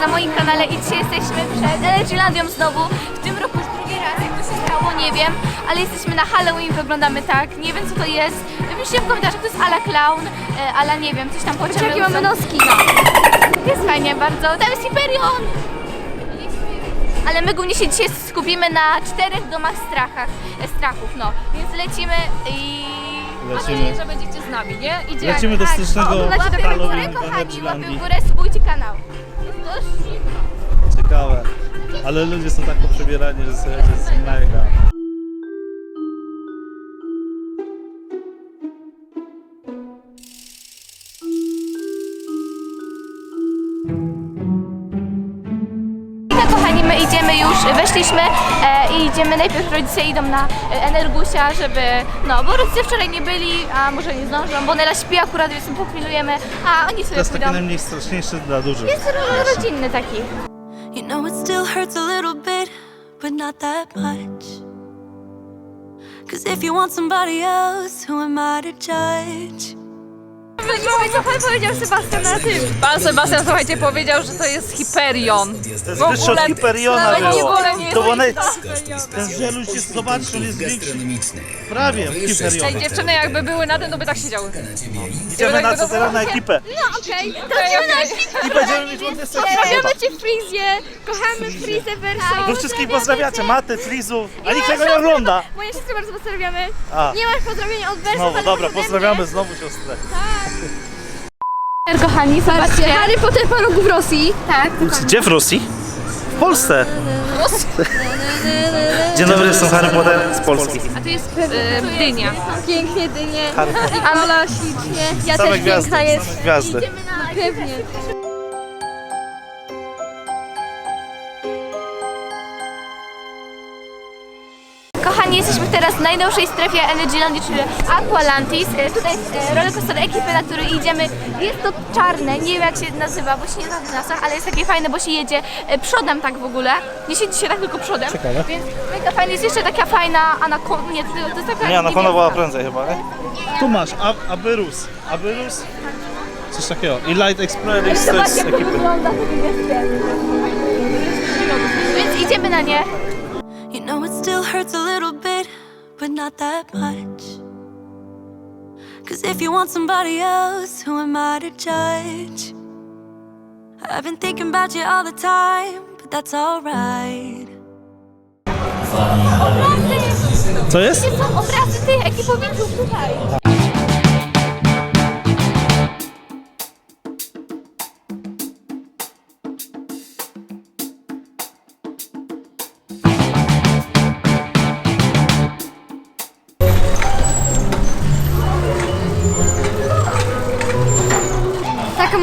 na moim kanale i dzisiaj jesteśmy przed Energylandią znowu. W tym roku już drugi raz, jak to się stało, nie wiem, ale jesteśmy na Halloween, wyglądamy tak, nie wiem co to jest. Piszcie w komentarzach, to jest ala clown, e, ala nie wiem, coś tam płaczemy. jakie mamy noski. No. Jest fajnie bardzo, tam jest Hyperion! Ale my głównie się dzisiaj skupimy na czterech domach strachach, e, strachów, no. Więc lecimy i... Lecimy. Mam nadzieję, że będziecie z nami, nie? Idziemy. Lecimy do stycznego Łapy w górę, Halloween w kochani, łapy Energylandii. w górę, subujcie kanał. Ciekawe. Ale ludzie są tak poprzebierani, że sobie jest mega. My idziemy już, weszliśmy e, i idziemy, najpierw rodzice idą na e, Energusia, żeby, no, bo rodzice wczoraj nie byli, a może nie zdążą, bo Nela śpi akurat, więc my pochwilujemy, a oni To sobie jest taki pójdą. najmniej straszniejszy dla dużych. Jest ro- rodzinny taki. You know it still hurts a little bit, but not that much. Cause if you want somebody else, who am I to judge? Co powiedział Sebastian na tym? Pan Sebastian, słuchajcie, powiedział, że to jest jest W wyższe od ogóle Hyperiona nawet nie było. wolę nie To jest Ten żeluś jest, zobaczcie, on jest większy. Prawie w. Ej, dziewczyny jakby były na tym, to by tak siedziały. Idziemy na co teraz na ekipę. No okej, idziemy na. I będziemy mieć ładne sekcje Pozdrawiamy cię Frizję, kochamy Frizę Verso. Wy wszystkich pozdrawiacie, Maty, Frizów, a nikt tego nie ogląda. Moje siostry bardzo pozdrawiamy. A, Nie masz pozdrowienia od znowu, ale dobra, ode mnie. pozdrawiamy znowu siostrę. Kochani, zobaczcie. Harry Potter po roku w Rosji. Tak, Gdzie w Rosji? W Polsce. Dzień dobry, jestem Harry Potter z Polski. a tu jest e, dynia. Pięknie dynie. Harry Potter. Amola ślicznie. Ja Same też gwiazdy, piękna jest. same gwiazdy. Pewnie. Kochani, jesteśmy teraz w najnowszej strefie Energylandii, czyli Aqualantis. E, Tutaj jest rollercoaster ekipy, na który idziemy. Jest to czarne, nie wiem jak się nazywa, bo się nie zna w nasach, ale jest takie fajne, bo się jedzie e, przodem tak w ogóle. Nie siedzi się tak tylko przodem. Ciekawe. Więc mega fajnie. Jest jeszcze taka fajna anakonda. Nie, to, to jest taka Nie, Anakonda była prędzej chyba, nie? Tu masz, Ab- Abyrus. Abyrus? Coś takiego. I Light Explorer to jest z ekipy. wygląda to niebieskie. Więc idziemy na nie. You know it still hurts a little bit, but not that much. Cause if you want somebody else, who am I to judge? I've been thinking about you all the time, but that's alright. Co jest? Gdzie są obrazy tych ekipowiczów tutaj?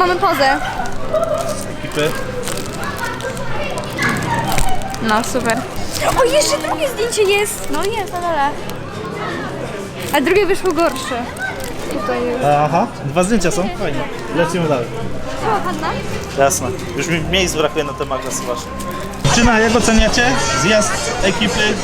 Mamy pozę. Ekipy. No super. O, jeszcze drugie zdjęcie jest. No jest, na dole. A drugie wyszło gorsze. Tutaj jest. Aha, dwa zdjęcia są? Fajnie. Lecimy dalej. Co, Hanna? Jasne. Już mi miejsc brakuje na te magnesy właśnie. Czyna, jak oceniacie zjazd ekipy?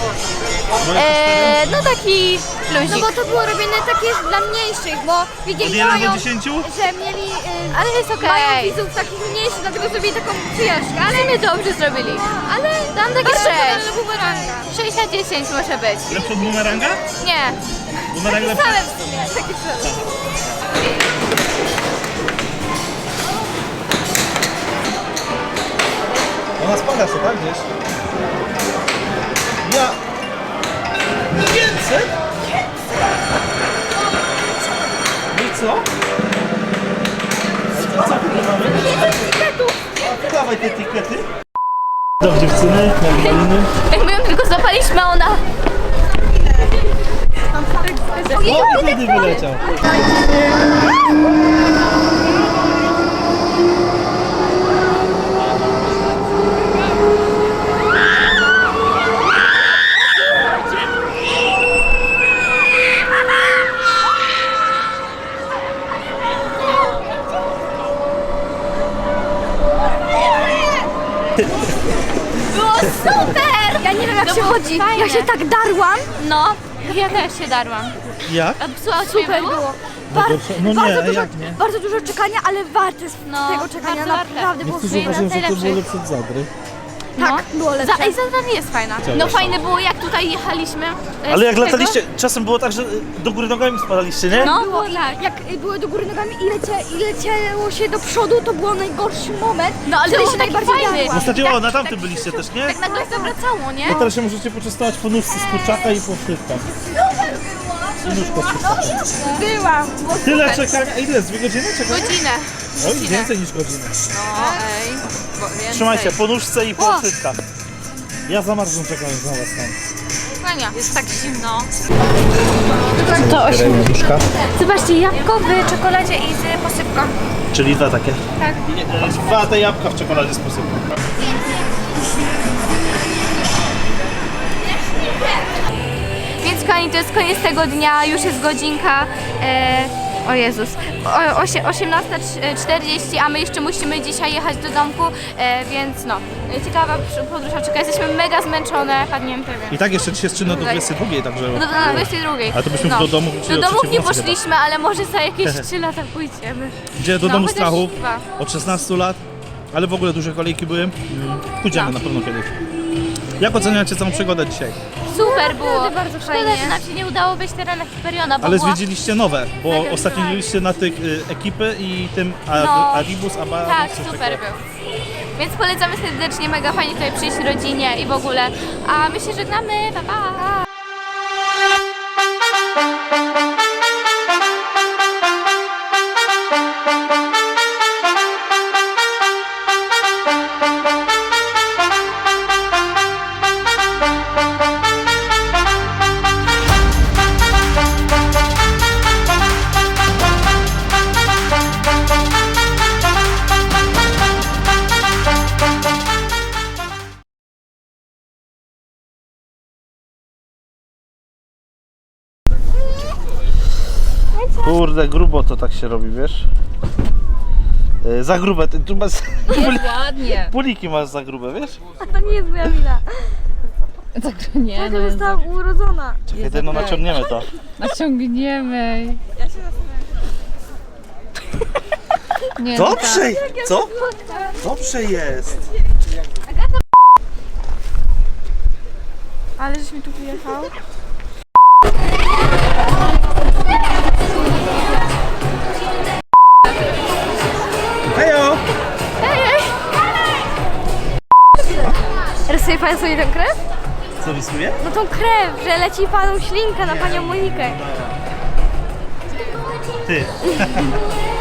Eee, no taki No luzik. bo to było robione takie dla mniejszych, bo Od widzieli, że 1 mają, do 10? że mieli, y, Ale jest okej. mają widzów takich mniejszych, dlatego zrobili taką przyjaźń. Ale Ale my dobrze zrobili. Ale Dam takie bardzo 6. podobne do bumeranga. 6 na 10 może być. Lepszy od bumeranga? Nie. Bumerang lepszy? Same w sumie, takie same. Ona spada sobie, tak gdzieś? Ja... 500? No i co? Co tu mamy? Dawaj te etykiety. Dobrze dziewczyny, margariny. Jak my ją tylko zapaliśmy, a ona... O, wtedy wyleciał. Było super! Ja nie wiem jak To się było chodzi. fajne. Ja się tak darłam. No, ja też się darłam. Jak? A psuła Super było? było. Bar No nie, bardzo, dużo, jak nie? bardzo dużo czekania, ale warte jest No, tego czekania. bardzo warte. Naprawdę było Niektórzy super. uważają, że to najlepszych. było lepsze od Zadry. Tak, było lepsze. Za, ej, jest fajna. No fajne było jak tutaj jechaliśmy. e, Ale z jak tego- lataliście, czasem było tak, że do góry nogami spadaliście, nie? No, było tak. Jak y, były do góry nogami i, lecie, i leciało się do przodu, to było najgorszy moment. No ale Wtedy to się był taki najbardziej fajny. jadła. Ostatnio o, na tamtym byliście też, nie? Tak nagle zawracało, nie? No teraz się możecie poczęstować po nóżce z kurczaka i po frytkach. I nóżka z kurczaka. Była. Tyle czekania, a ile? Z dwie godziny czekania? Godzinę. Oj, więcej niż godzinę. No ej, bo więcej. Trzymajcie, po nóżce i po frytkach. Ja zamarzłem czekając na was tam. Jest tak zimno. Nóżka? Zobaczcie, jabłko w czekoladzie i z posypką. Czyli dwa takie? Tak. Dwa te jabłka w czekoladzie z posypką. Kochani, to jest koniec tego dnia, już jest godzinka. E, o Jezus, o, osie- 18.40, a my jeszcze musimy dzisiaj jechać do domku, e, więc no, ciekawa podróż czeka. Jesteśmy mega zmęczone, padniemy pewnie. I tak jeszcze dzisiaj jest czynno do Tutaj. 22, także... Do, do 22. Ale to byśmy do domu Do trzeciej nie poszliśmy, ale może za jakieś 3 lata pójdziemy. Gdzie do No, domu strachu od 16 lat, ale w ogóle duże kolejki były. Pójdziemy No. na pewno kiedyś. Jak oceniacie całą przygodę dzisiaj? Super było. bardzo Szkoda, fajnie. że nam się nie udało wejść teraz na Hyperiona, bo Ale zwiedziliście nowe, bo ostatnio byliście na tych y, ekipy i tym a, No. Adibus, Aba, Tak, coś super takiego. był. Więc polecamy serdecznie, mega fajnie tutaj przyjść rodzinie i w ogóle. A my się żegnamy, pa pa! Kurde, grubo to tak się robi, wiesz? Y, Za grube, ty tu masz... Jest ładnie. Puliki masz za grube, wiesz? To nie jest moja wina. Tak, nie, no Ja jest zostałam urodzona. Kiedy no naciągniemy to. Naciągniemy. Nie, no tak. Dobrze, co? Dobrze jest. Ale żeś mi tu przyjechał. Rysuje pan sobie tę krew? Co rysuje? No tą krew, że leci panu ślinka na panią Monikę. Ty.